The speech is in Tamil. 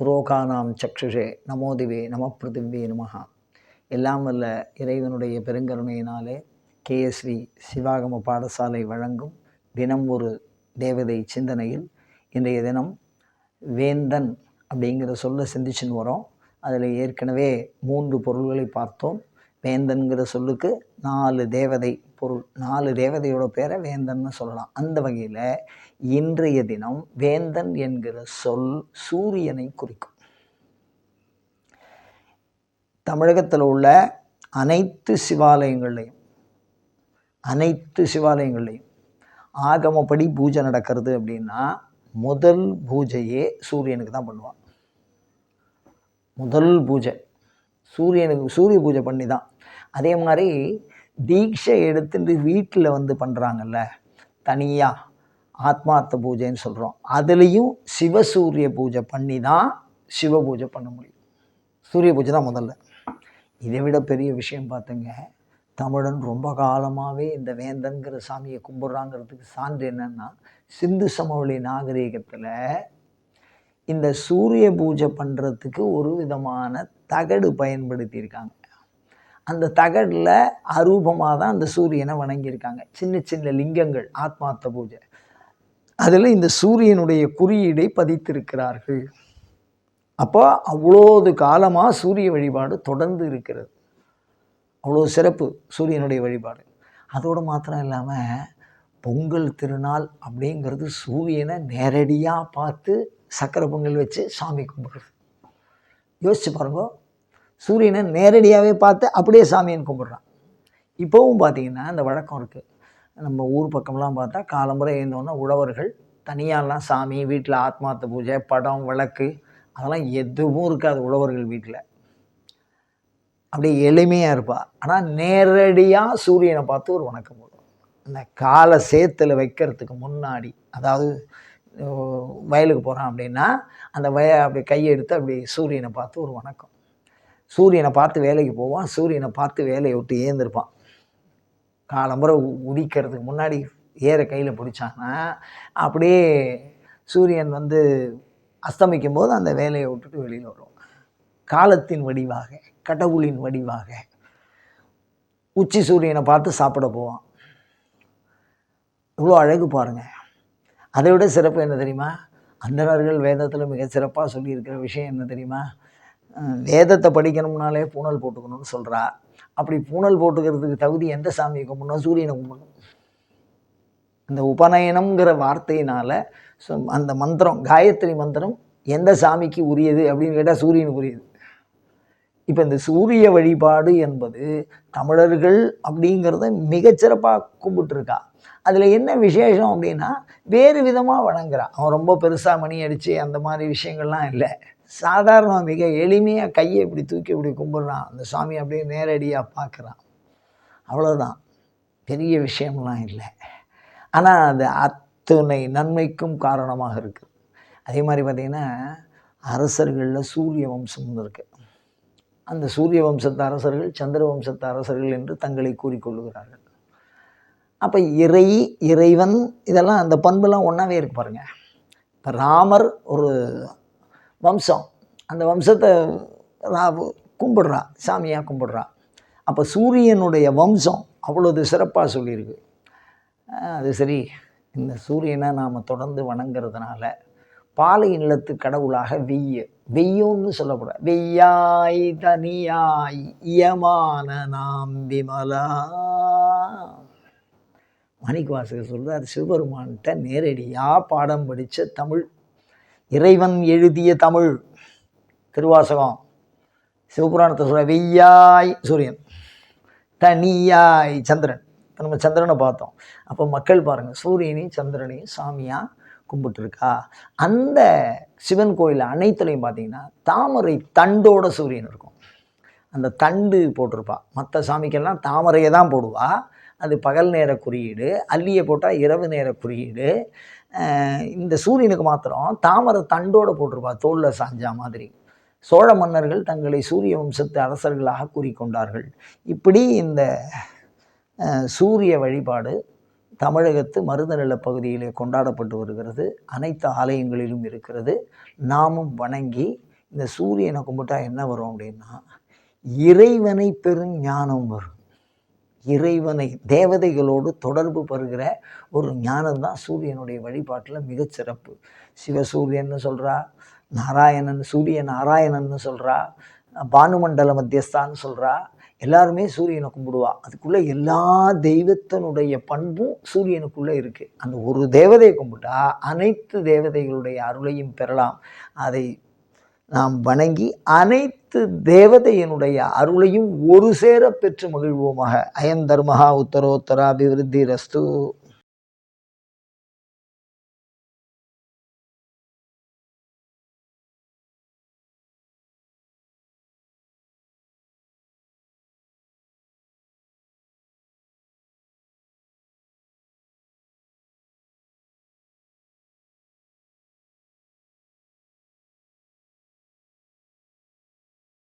புரோகானாம் சக்ஷுஷே நமோதிவே நம பிருத்திவே நமஹா. எல்லாம் வல்ல இறைவனுடைய பெருங்கருணையினாலே கேஎஸ்வி சிவாகம பாடசாலை வழங்கும் தினம் ஒரு தேவதை சிந்தனையில் இன்றைய தினம் வேந்தன் அப்படிங்கிற சொல்ல சிந்திச்சுன்னு வரோம். அதில் ஏற்கனவே மூன்று பொருள்களை பார்த்தோம். வேந்தன்கிற சொல்லுக்கு நாலு தேவதை பொருள் நாலு தேவதையோட பேரை வேந்தன்னு சொல்லலாம். அந்த வகையில் இன்றைய தினம் வேந்தன் என்கிற சொல் சூரியனை குறிக்கும். தமிழகத்தில் உள்ள அனைத்து சிவாலயங்கள்லையும் அனைத்து சிவாலயங்கள்லையும் ஆகமப்படி பூஜை நடக்கிறது அப்படின்னா முதல் பூஜையே சூரியனுக்கு தான் பண்ணுவான். முதல் பூஜை. சூரியனுக்கு சூரிய பூஜை பண்ணி தான் அதே மாதிரி தீட்சை எடுத்துட்டு வீட்டில் வந்து பண்ணுறாங்கல்ல தனியாக ஆத்மார்த்த பூஜைன்னு சொல்கிறோம் அதுலேயும் சிவசூரிய பூஜை பண்ணி தான் சிவ பூஜை பண்ண முடியும். சூரிய பூஜை தான் முதல்ல. இதை விட பெரிய விஷயம் பார்த்துங்க தமிழன் ரொம்ப காலமாகவே இந்த வேந்தன்கிற சாமியை கும்பிட்றாங்கிறதுக்கு சான்று என்னென்னா சிந்து சமவெளி நாகரீகத்தில் இந்த சூரிய பூஜை பண்ணுறதுக்கு ஒரு விதமான தகடு பயன்படுத்தியிருக்காங்க. அந்த தகடில் அரூபமாக தான் அந்த சூரியனை வணங்கியிருக்காங்க. சின்ன சின்ன லிங்கங்கள் ஆத்மார்த்த பூஜை. அதில் இந்த சூரியனுடைய குறியீடை பதித்திருக்கிறார்கள். அப்போ அவ்வளோது காலமாக சூரிய வழிபாடு தொடர்ந்து இருக்கிறது. அவ்வளோ சிறப்பு சூரியனுடைய வழிபாடு. அதோடு மாத்திரம் இல்லாமல் பொங்கல் திருநாள் அப்படிங்கிறது சூரியனை நேரடியாக பார்த்து சக்கரை பொங்கல் வச்சு சாமி கும்பிடுறது. யோசிச்சு பாருங்க சூரியனை நேரடியாகவே பார்த்து அப்படியே சாமியன் கும்பிட்றான். இப்போவும் பார்த்தீங்கன்னா இந்த வழக்கம் இருக்குது நம்ம ஊர் பக்கம்லாம் பார்த்தா காலம்புரை எழுந்தோன்னா உழவர்கள் தனியாலாம் சாமி வீட்டில் ஆத்மார்த்த பூஜை படம் விளக்கு அதெல்லாம் எதுவும் இருக்காது உழவர்கள் வீட்டில் அப்படியே எளிமையாக இருப்பாள் ஆனால் நேரடியாக சூரியனை பார்த்து ஒரு வணக்கம் போடும் அந்த காலை சேத்தில் வைக்கிறதுக்கு முன்னாடி அதாவது வயலுக்கு போகிறான் அப்படின்னா அந்த வய அப்படி கையெடுத்து அப்படி சூரியனை பார்த்து ஒரு வணக்கம். சூரியனை பார்த்து வேலைக்கு போவான் சூரியனை பார்த்து வேலையை விட்டு ஏந்திருப்பான். காலம்புரை உதிக்கிறதுக்கு முன்னாடி ஏற கையில் பிடிச்சாங்கன்னா அப்படியே சூரியன் வந்து அஸ்தமிக்கும் போது அந்த வேலையை விட்டுட்டு வெளியில் வரும் காலத்தின் வடிவாக கடவுளின் வடிவாக உச்சி சூரியனை பார்த்து சாப்பிட போவான். இவ்வளோ அழகு பாருங்கள் அதை விட சிறப்பு என்ன தெரியுமா? அந்தனர்கள் வேதத்தில் மிக சிறப்பாக சொல்லியிருக்கிற விஷயம் என்ன தெரியுமா? வேதத்தை படிக்கணும்னாலே பூனல் போட்டுக்கணும்னு சொல்கிறா அப்படி பூனல் போட்டுக்கிறதுக்கு தகுதி எந்த சாமியை கும்பிடணும்? சூரியனை கும்பிடணும். இந்த உபநயனம்ங்கிற வார்த்தையினால் அந்த மந்திரம் காயத்ரி மந்திரம் எந்த சாமிக்கு உரியது அப்படின்னு கேட்டால் சூரியனுக்கு உரியது இப்போ இந்த சூரிய வழிபாடு என்பது தமிழர்கள் அப்படிங்கிறத மிகச்சிறப்பாக கும்பிட்டுருக்கா. அதில் என்ன விசேஷம் அப்படின்னா வேறு விதமாக வணங்குறான் அவன் ரொம்ப பெருசாக மணி அடித்து அந்த மாதிரி விஷயங்கள்லாம் இல்லை. சாதாரணம் மிக எளிமையாக கையை இப்படி தூக்கி இப்படி கும்பிட்றான். அந்த சாமி அப்படியே நேரடியாக பார்க்குறான். அவ்வளோதான் பெரிய விஷயம்லாம் இல்லை. ஆனால் அது அத்துணை நன்மைக்கும் காரணமாக இருக்குது அதே மாதிரி பார்த்திங்கன்னா அரசர்களில் சூரிய வம்சம்னு இருக்குது அந்த சூரிய வம்சத்து அரசர்கள் சந்திர வம்சத்து அரசர்கள் என்று தங்களை கூறிக்கொள்ளுகிறார்கள் அப்போ இறை இறைவன் இதெல்லாம் அந்த பண்புலாம் ஒன்றாவே இருக்கு பாருங்கள் இப்போ ராமர் ஒரு வம்சம். அந்த வம்சத்தை கும்பிடுறா சாமியாக கும்பிட்றா. அப்போ சூரியனுடைய வம்சம் அவ்வளோது சிறப்பாக சொல்லியிருக்கு. அது சரி. இந்த சூரியனை நாம் தொடர்ந்து வணங்குறதுனால பாலை நிலத்து கடவுளாக வெய்ய. வெய்யோன்னு சொல்லக்கூடாது. வெய்யாய் தனியாய் இயமான நாம் விமலா. மணிக்கு வாசகர் சொல்கிறார் சிவபெருமான்கிட்ட நேரடியாக பாடம் படித்த தமிழ் இறைவன் எழுதிய தமிழ் திருவாசகம். சிவபுராணத்தை சொல்ல வெய்யாய் சூரியன் தனியாய் சந்திரன். இப்போ நம்ம சந்திரனை பார்த்தோம். அப்போ மக்கள் பாருங்கள் சூரியனையும் சந்திரனையும் சாமியாக கும்பிட்டுருக்கா. அந்த சிவன் கோயில் அனைத்துலையும் பார்த்தீங்கன்னா தாமரை தண்டோட சூரியன் இருக்கும். அந்த தண்டு போட்டிருப்பாள் மற்ற சாமிக்கெல்லாம் தாமரையை தான் போடுவாள் அது பகல் நேர குறியீடு அல்லியை போட்டால் இரவு நேர குறியீடு. இந்த சூரியனுக்கு மாத்திரம் தாமரை தண்டோடு போட்டிருப்பா தோளில் சாஞ்சா மாதிரி. சோழ மன்னர்கள் தங்களை சூரிய வம்சத்து அரசர்களாக கூறிக்கொண்டார்கள். இப்படி இந்த சூரிய வழிபாடு தமிழகத்து மருதநில பகுதியிலே கொண்டாடப்பட்டு வருகிறது. அனைத்து ஆலயங்களிலும் இருக்கிறது. நாமும் வணங்கி இந்த சூரியனை கும்பிட்டா என்ன வரும் அப்படின்னா இறைவனை பெறும் ஞானம் வரும். இறைவனை தேவதைகளோடு தொடர்பு பெறுகிற ஒரு ஞானம் தான் சூரியனுடைய வழிபாட்டில் மிகச்சிறப்பு சிவசூரியன்னு சொல்கிறா நாராயணன் சூரிய நாராயணன்னு சொல்கிறா பானுமண்டல மத்தியஸ்தான்னு சொல்கிறா எல்லாருமே சூரியனை கும்பிடுவா. அதுக்குள்ளே எல்லா தெய்வத்தினுடைய பண்பும் சூரியனுக்குள்ளே இருக்குது அந்த ஒரு தேவதையை கும்பிட்டா அனைத்து தேவதைகளுடைய அருளையும் பெறலாம். அதை நாம் வணங்கி அனைத்து தேவதையினுடைய அருளையும் ஒரு சேர பெற்று மகிழ்வோமாக. அயன் தர்மஹா உத்தரோத்தராபிவிருத்தி ரஸ்து